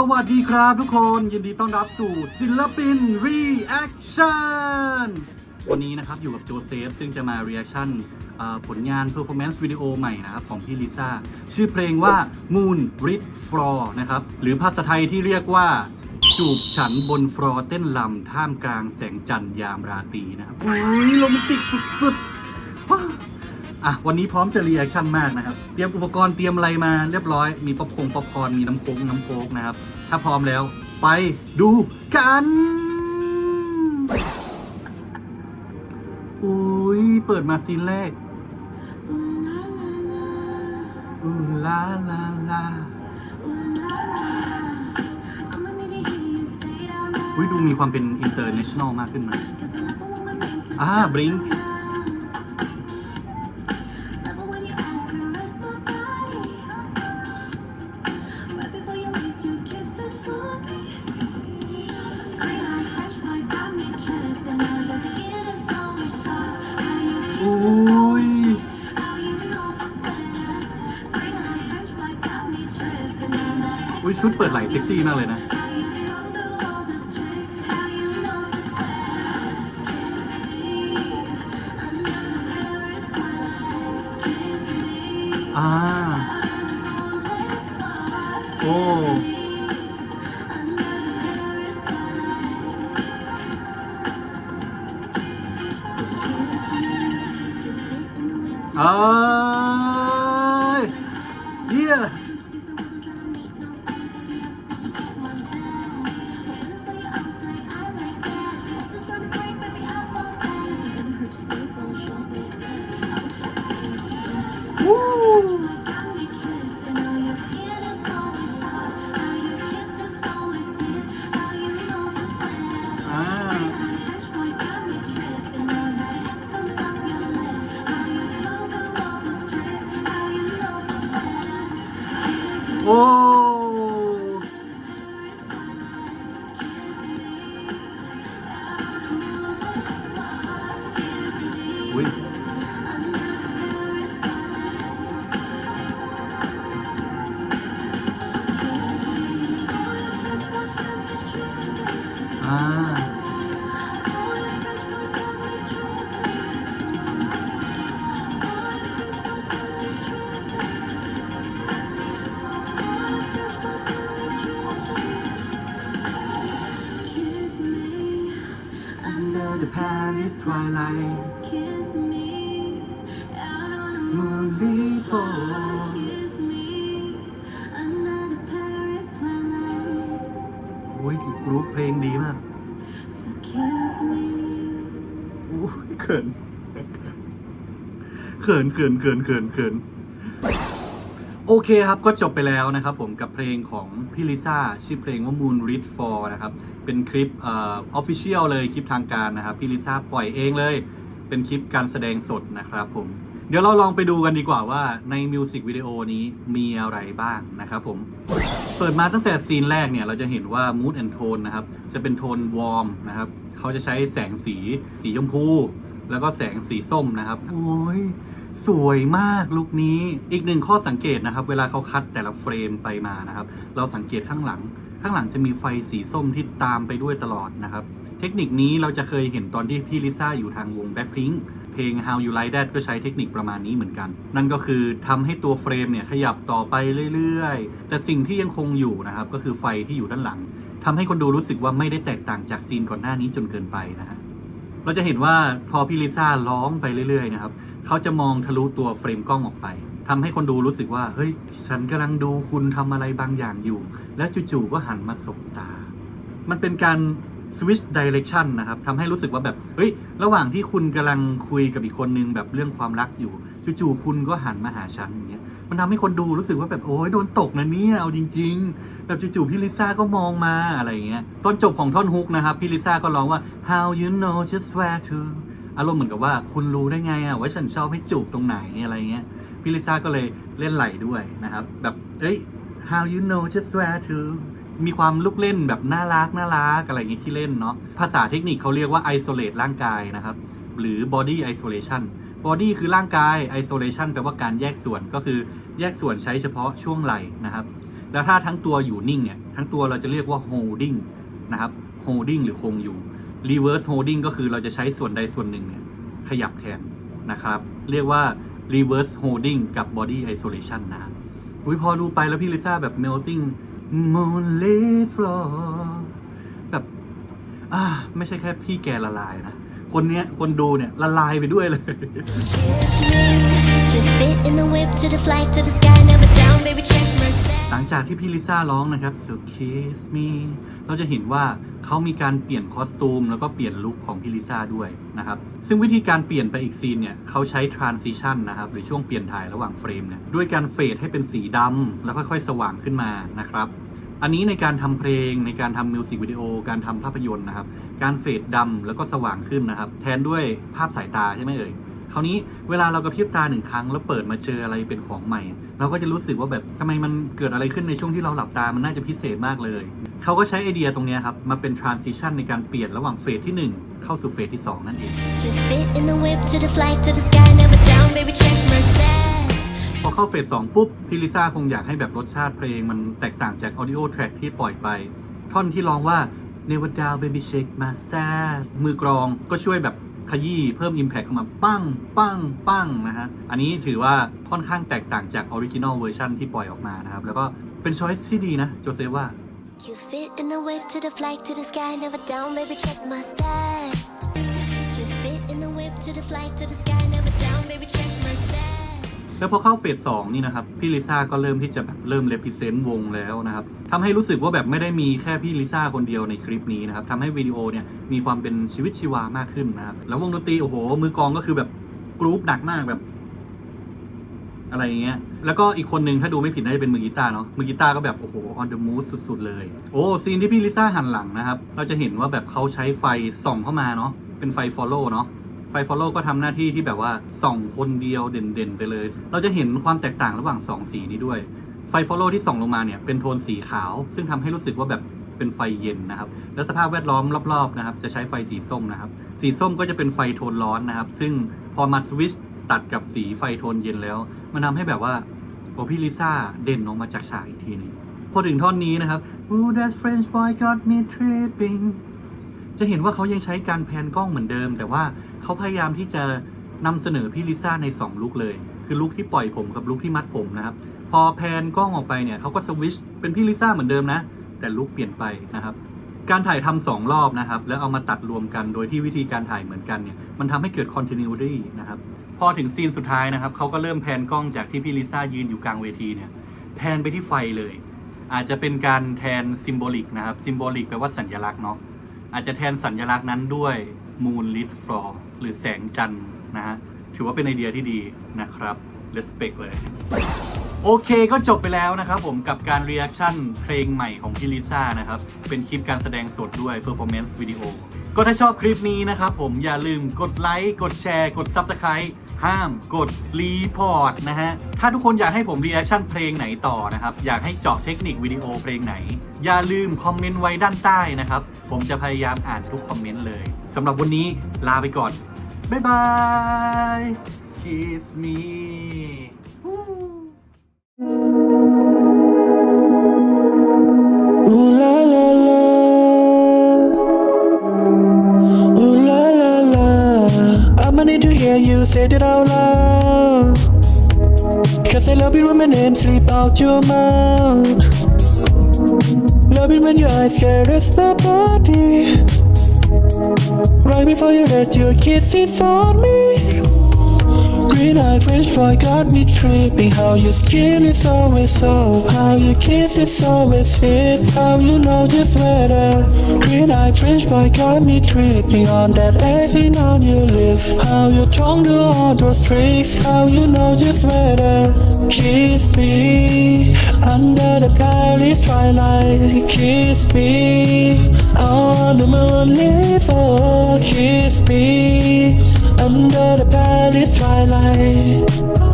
สวัสดีครับทุกคนยินดีต้อนรับสู่ศิลปิน Reaction วันนี้นะครับอยู่กับโจเซฟ ซึ่งจะมา Reaction ผลงาน Performance วิดีโอใหม่นะครับ ของพี่ลิซ่า ชื่อเพลงว่า Moon Rit Floor นะครับ หรือภาษาไทยที่เรียกว่าจูบฉันบนฟลอร์เต้นลำท่ามกลางแสงจันทร์ยามราตรีนะครับอุ้ยโรแมนติกสุดๆ อะวันนี้พร้อมจะรีแอคชั่นมากนะครับ เตรียมอุปกรณ์เตรียมอะไรมาเรียบร้อย มีป๊อปคงป๊อปคอร์นมีน้ำโค้งน้ำโค้กนะครับ ถ้าพร้อมแล้วไปดูกันอุ้ยเปิดมาซีนแรกอูลาลาลาอุ้ยดูมีความเป็นอินเตอร์เนชั่นแนลมากขึ้นมาอ่าบริง ชุดเปิดไหล่เซ็กซี่มากเลยนะอ่าโอ้ 오. 우리. 아. โอ้อุ้ยอ่า Under the Paris twilight Moonlit fall อุ้ยกรุ๊ปเพลงดีมากอุ้ยเขิน เขินเขินเขินเขินเขิน โอเคครับก็จบไปแล้วนะครับผมกับเพลงของพี่ลิซ่าชื่อเพลงว่า Moon Read For นะครับ เป็นคลิปออ official เลยคลิปทางการนะครับ พี่ลิซ่าปล่อยเองเลย เป็นคลิปการแสดงสดนะครับผม เดี๋ยวเราลองไปดูกันดีกว่าว่าในมิวสิกวิดีโอนี้มีอะไรบ้างนะครับผม เปิดมาตั้งแต่ซีนแรกเนี่ยเราจะเห็นว่า mood and tone นะครับ จะเป็นโทนวอร์มนะครับ เขาจะใช้แสงสีสีชมพู แล้วก็แสงสีส้มนะครับ โอ้ย สวยมากลุคนี้อีกหนึ่งข้อสังเกตนะครับ เวลาเขาคัดแต่ละเฟรมไปมานะครับ เราสังเกตข้างหลัง ข้างหลังจะมีไฟสีส้มที่ตามไปด้วยตลอดนะครับ เทคนิคนี้เราจะเคยเห็นตอนที่พี่ลิซ่าอยู่ทางวง Blackpink เพลง How You Like That ก็ใช้เทคนิคประมาณนี้เหมือนกัน นั่นก็คือทำให้ตัวเฟรมเนี่ยขยับต่อไปเรื่อยๆ แต่สิ่งที่ยังคงอยู่นะครับ ก็คือไฟที่อยู่ด้านหลังทำให้คนดูรู้สึกว่าไม่ได้แตกต่างจากซีนก่อนหน้านี้จนเกินไปนะฮะเราจะเห็นว่าพอพี่ลิซ่าร้องไปเรื่อยๆนะครับ เขาจะมองทะลุตัวเฟรมกล้องออกไปทำให้คนดูรู้สึกว่า เฮ้ย ฉันกำลังดูคุณทำอะไรบางอย่างอยู่ แล้วจู่ๆก็หันมาสบตา มันเป็นการ switch direction นะครับทำให้รู้สึกว่าแบบ เฮ้ย ระหว่างที่คุณกำลังคุยกับอีกคนนึงแบบเรื่องความรักอยู่ จู่ๆคุณก็หันมาหาฉันอย่างเงี้ย มันทำให้คนดูรู้สึกว่าแบบ โอ้ยโดนตกนะเนี่ย เอาจริง ๆ แบบจู่ๆพี่ลิซ่าก็มองมาอะไรเงี้ย ตอนจบของท่อนฮุกนะครับ พี่ลิซ่าก็ร้องว่า how you know just where to อารมณ์เหมือนกับว่าคุณรู้ได้ไงอะว่าฉันชอบให้จูบตรงไหนอะไรเงี้ยพี่ลิซ่าก็เลยเล่นไหลด้วยนะครับ แบบเอ้ย how you know just where to มีความลูกเล่นแบบน่ารักน่ารักอะไรอย่างงี้ที่เล่นเนาะภาษาเทคนิคเขาเรียกว่า isolate ร่างกายนะครับ หรือ body isolation body คือร่างกาย isolation แปลว่าการแยกส่วนก็คือแยกส่วนใช้เฉพาะช่วงไหล่นะครับ แล้วถ้าทั้งตัวอยู่นิ่งเนี่ยทั้งตัวเราจะเรียกว่า holding นะครับ holding หรือคงอยู่ reverse holding ก็คือเราจะใช้ส่วนใดส่วนหนึ่งเนี่ยขยับแทนนะครับ เรียกว่า reverse holding กับ body isolation นะอุ้ยพอดูไปแล้วพี่ลิซ่าแบบ melting moonlit floor แบบอ่าไม่ใช่แค่พี่แกละลายนะ คนเนี้ยคนดูเนี่ยละลายไปด้วยเลย หลังจากที่พี่ลิซ่าร้องนะครับ So kiss me เราจะเห็นว่าเขามีการเปลี่ยนคอสตูม แล้วก็เปลี่ยนลุคของพี่ลิซ่าด้วยนะครับ ซึ่งวิธีการเปลี่ยนไปอีกซีนเนี่ยเขาใช้ transition นะครับ หรือช่วงเปลี่ยนถ่ายระหว่างเฟรมเนี่ยด้วยการเฟดให้เป็นสีดำแล้วค่อยๆ สว่างขึ้นมานะครับอันนี้ในการทำเพลงในการทำมิวสิกวิดีโอการทำภาพยนตร์นะครับ การเฟดดำแล้วก็สว่างขึ้นนะครับ แทนด้วยภาพสายตาใช่ไหมเอ่ย คราวนี้เวลาเรากระพริบตาหนึ่งครั้งแล้วเปิดมาเจออะไรเป็นของใหม่ เราก็จะรู้สึกว่าแบบทำไมมันเกิดอะไรขึ้นในช่วงที่เราหลับตามันน่าจะพิเศษมากเลย เขาก็ใช้ไอเดียตรงเนี้ยครับมาเป็น transition ในการเปลี่ยนระหว่างเฟสที่ 1 เข้าสู่เฟสที่ 2 นั่นเอง Kiss fit in the whip to the flight to the sky, never down, baby, check my stats. พอเข้าเฟสสองปุ๊บพี่ลิซ่าคงอยากให้แบบรสชาติเพลงมันแตกต่างจาก audio track ที่ปล่อยไป ท่อนที่ร้องว่า Never down baby shake my stat มือกรองก็ช่วยแบบ ขยี้เพิ่ม impact เข้ามาปั้งปั้งปั้งนะฮะ อันนี้ถือว่าค่อนข้างแตกต่างจาก original version ที่ปล่อยออกมานะครับ แล้วก็เป็น choice ที่ดีนะ โจเซฟว่า You fit in the whip to the flight to the sky, never down, baby, check my stats. You fit in the whip to the flight to the sky, never down, baby, check my stats. แล้วพอเข้าเฟสสองนี่นะครับพี่ลิซ่าก็เริ่มที่จะแบบเริ่มเลพิเซนต์วงแล้วนะครับทำให้รู้สึกว่าแบบไม่ได้มีแค่พี่ลิซ่าคนเดียวในคลิปนี้นะครับทำให้วิดีโอเนี่ยมีความเป็นชีวิตชีวามากขึ้นนะครับแล้ววงดนตรีโอ้โห มือกองก็คือแบบกรุ๊ปหนักมากแบบ อะไรอย่างเงี้ยแล้วก็อีกคนนึงถ้าดูไม่ผิดน่าจะเป็นมือกีตาร์เนาะมือกีตาร์ก็แบบ โอ้โห on the move สุด ๆ เลย โอ้ซีนที่พี่ลิซ่าหันหลังนะครับ เราจะเห็นว่าแบบเขาใช้ไฟส่องเข้ามาเนาะเป็นไฟ follow เนาะ ไฟ follow ก็ทำหน้าที่ที่แบบว่าส่องคนเดียวเด่นๆ ไปเลย เราจะเห็นความแตกต่างระหว่างสองสีนี้ด้วย ไฟ follow ที่ส่องลงมาเนี่ยเป็นโทนสีขาว ซึ่งทำให้รู้สึกว่าแบบเป็นไฟเย็นนะครับ แล้วสภาพแวดล้อมรอบๆนะครับ จะใช้ไฟสีส้มนะครับ สีส้มก็จะเป็นไฟโทนร้อนนะครับ ซึ่งพอมาสวิตชตัดกับสีไฟโทนเย็นแล้ว มันทำให้แบบว่าโอพี่ลิซ่าเด่นออกมาจากฉากอีกทีหนึงพอถึงท่อนนี้นะครับ Ooh that French boy got me tripping จะเห็นว่าเขายังใช้การแพนกล้องเหมือนเดิม แต่ว่า เขาพยายามที่จะนำเสนอพี่ลิซ่าใน 2 ลุคเลย คือลุคที่ปล่อยผมกับลุคที่มัดผมนะครับ พอแพนกล้องออกไปเนี่ยเขาก็สวิชเป็นพี่ลิซ่าเหมือนเดิมนะ แต่ลุคเปลี่ยนไปนะครับ การถ่ายทำสองรอบนะครับ แล้วเอามาตัดรวมกันโดยที่วิธีการถ่ายเหมือนกันเนี่ย มันทำให้เกิด continuity นะครับ พอถึงซีนสุดท้ายนะครับเขาก็เริ่มแพนกล้องจากที่พี่ลิซ่ายืนอยู่กลางเวทีเนี่ย แพนไปที่ไฟเลย อาจจะเป็นการแทนซิมโบลิกนะครับ ซิมโบลิกแปลว่าสัญลักษณ์เนาะ อาจจะแทนสัญลักษณ์นั้นด้วย moonlit floor หรือแสงจันทร์นะฮะ ถือว่าเป็นไอเดียที่ดีนะครับ respect เลย โอเคก็จบไปแล้วนะครับผมกับการ reaction เพลงใหม่ของพี่ลิซ่านะครับ เป็นคลิปการแสดงสดด้วย performance video ก็ถ้าชอบคลิปนี้นะครับผมอย่าลืมกดไลค์กดแชร์ กด subscribe ห้ามกดรีพอร์ตนะฮะ ถ้าทุกคนอยากให้ผม reaction เพลงไหนต่อนะครับ อยากให้เจาะเทคนิควิดีโอเพลงไหน อย่าลืมคอมเมนต์ไว้ด้านใต้นะครับ ผมจะพยายามอ่านทุกคอมเมนต์เลย สำหรับวันนี้ลาไปก่อน บ๊ายบาย kiss me You said it out loud. Cause I love it when my name slip out your mouth. Love it when your eyes caress my body. Before you let your kisses on me. Green eye French boy got me tripping. How your skin is always soft. How your kiss is always hit. How you know just where. Green eye French boy got me tripping on that acting on your lips. How your tongue do all those tricks. How you know just where kiss me under the Paris twilight. Kiss me on the moonlit floor. Kiss me under the Paris twilight.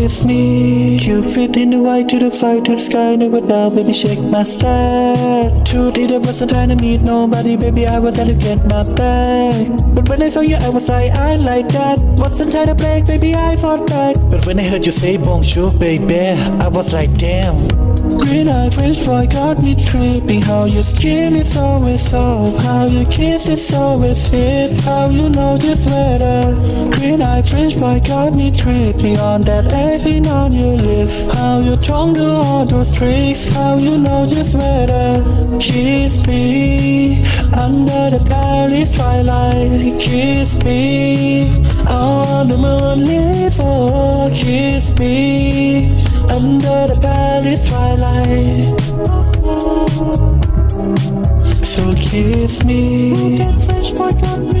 So kiss me. Fit in the white to the flight to the sky, never down, baby, shake my side. Truth it wasn't trying to meet nobody, baby, I was out to get my bag. But when I saw you, I was like, I like that. Wasn't trying to break, baby, I fought back. But when I heard you say bonjour, baby, I was like, damn. Green eye French boy got me tripping. How your skin is always soft. How your kiss is always hit. How you know just better. Green eye French boy got me tripping on that acting on your lips. How your tongue do all those tricks. How you know just where to Kiss me under the Paris twilight. Kiss me on the moonlit floor. Kiss me under the Paris twilight. So kiss me. Ooh, that French boy got me.